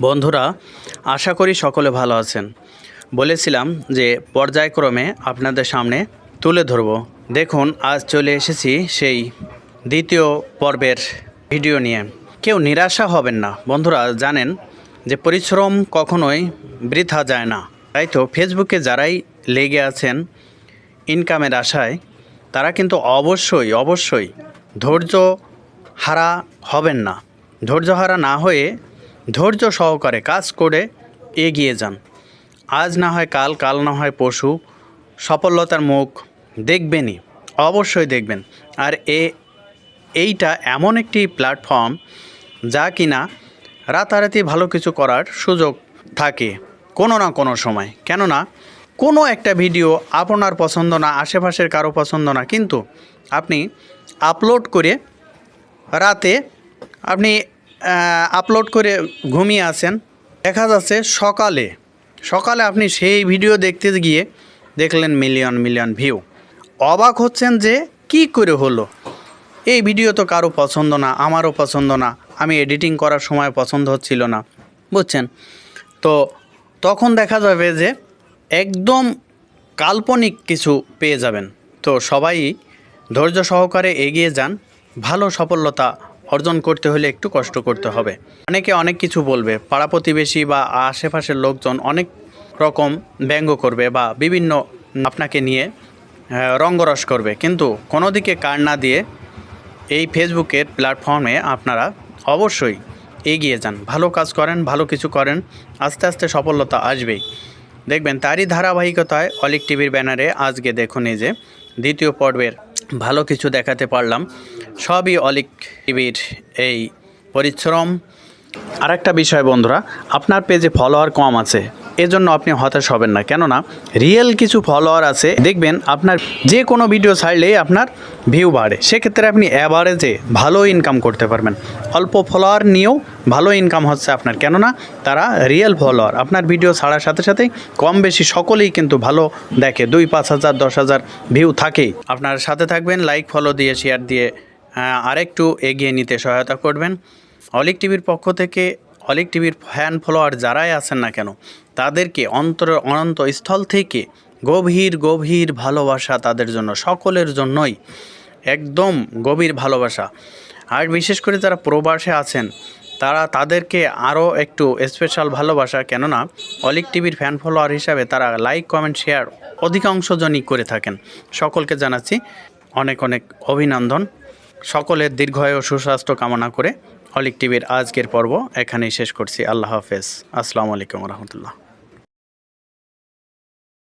বন্ধুরা, আশা করি সকলে ভালো আছেন। বলেছিলাম যে পর্যায়ক্রমে আপনাদের সামনে তুলে ধরব। দেখুন, আজ চলে এসেছি সেই দ্বিতীয় পর্বের ভিডিও নিয়ে। কেউ নিরাশা হবেন না। বন্ধুরা, জানেন যে পরিশ্রম কখনোই বৃথা যায় না। তাই তো ফেসবুকে যারাই লেগে আছেন ইনকামের আশায়, তারা কিন্তু অবশ্যই অবশ্যই ধৈর্য হারা হবেন না। ধৈর্য হারা না হয়ে ধৈর্য সহকারে কাজ করে এগিয়ে যান। আজ না হয় কাল কাল না হয় পশু সফলতার মুখ দেখবেনই, অবশ্যই দেখবেন। আর এ, এইটা এমন একটি প্ল্যাটফর্ম যা কিনা রাতারাতি ভালো কিছু করার সুযোগ থাকে কোনো না কোনো সময়। কেননা, কোনো একটা ভিডিও আপনার পছন্দ না, আশেপাশের কারও পছন্দ না, কিন্তু আপনি আপলোড করে রাতে আপনি আপলোড করে ঘুমিয়ে আসেন দেখা যাচ্ছে সকালে সকালে আপনি সেই ভিডিও দেখতে গিয়ে দেখলেন মিলিয়ন মিলিয়ন ভিউ অবাক হচ্ছেন যে কি করে হলো? এই ভিডিও তো কারও পছন্দ না, আমারও পছন্দ না, আমি এডিটিং করার সময় পছন্দ হচ্ছিল না, বুঝছেন? তো তখন দেখা যাবে যে একদম কাল্পনিক কিছু পেয়ে যাবেন। তো সবাই ধৈর্য সহকারে এগিয়ে যান, ভালো সফলতা অর্জন করতে হলে একটু কষ্ট করতে হবে। অনেকে অনেক কিছু বলবে, পাড়া প্রতিবেশী বা আশেপাশের লোকজন অনেক রকম ব্যঙ্গ করবে বা বিভিন্ন আপনাকে নিয়ে রঙ্গরস করবে। কিন্তু কোনো দিকে কার না দিয়ে এই ফেসবুকের প্ল্যাটফর্মে আপনারা অবশ্যই এগিয়ে যান। ভালো কাজ করেন, ভালো কিছু করেন, আস্তে আস্তে সফলতা আসবেই। দেখবেন তারই ধারাবাহিকতায় অলিক টিভির ব্যানারে আজকে দেখুন এই যে দ্বিতীয় পর্বের ভালো কিছু দেখাতে পারলাম। সবই অলিক টিভির এই পরিশ্রম। আর একটা বিষয় বন্ধুরা, আপনার পেজে ফলোয়ার কম আছে, এজন্য আপনি হতাশ হবেন না। কেননা রিয়েল কিছু ফলোয়ার আছে, দেখবেন আপনার যে কোনো ভিডিও ছাড়লেই আপনার ভিউ বাড়ে। সেক্ষেত্রে আপনি অ্যাভারেজে ভালো ইনকাম করতে পারবেন। অল্প ফলোয়ার নিয়েও ভালো ইনকাম হচ্ছে আপনার। কেননা তারা রিয়েল ফলোয়ার আপনার ভিডিও ছাড়ার সাথে সাথে কম বেশি সকলেই কিন্তু ভালো দেখে। দুই, পাঁচ হাজার, দশ হাজার ভিউ থাকেই। আপনার সাথে থাকবেন লাইক ফলো দিয়ে শেয়ার দিয়ে আরেকটু এগিয়ে নিতে সহায়তা করবেন। অলিক টিভির পক্ষ থেকে অলিক টিভির ফ্যান ফলোয়ার যারাই আছেন না কেন, তাদেরকে অন্তর, অনন্ত স্থল থেকে গভীর গভীর ভালোবাসা তাদের জন্য, সকলের জন্যই। একদম গভীর ভালোবাসা। আর বিশেষ করে যারা প্রবাসে আছেন তারা তাদেরকে আরও একটু স্পেশাল ভালোবাসা, কেননা অলিক টিভির ফ্যান ফলোয়ার হিসাবে তারা লাইক কমেন্ট শেয়ার অধিকাংশজনই করে থাকেন। সকলকে জানাচ্ছি অনেক অনেক অভিনন্দন। সকলের দীর্ঘায়ু সুস্বাস্থ্য কামনা করে অলিক টিভির আজকের পর্ব এখানেই শেষ করছি। আল্লাহ হাফেজ। আসসালামু আলাইকুম রহমতুল্লাহ।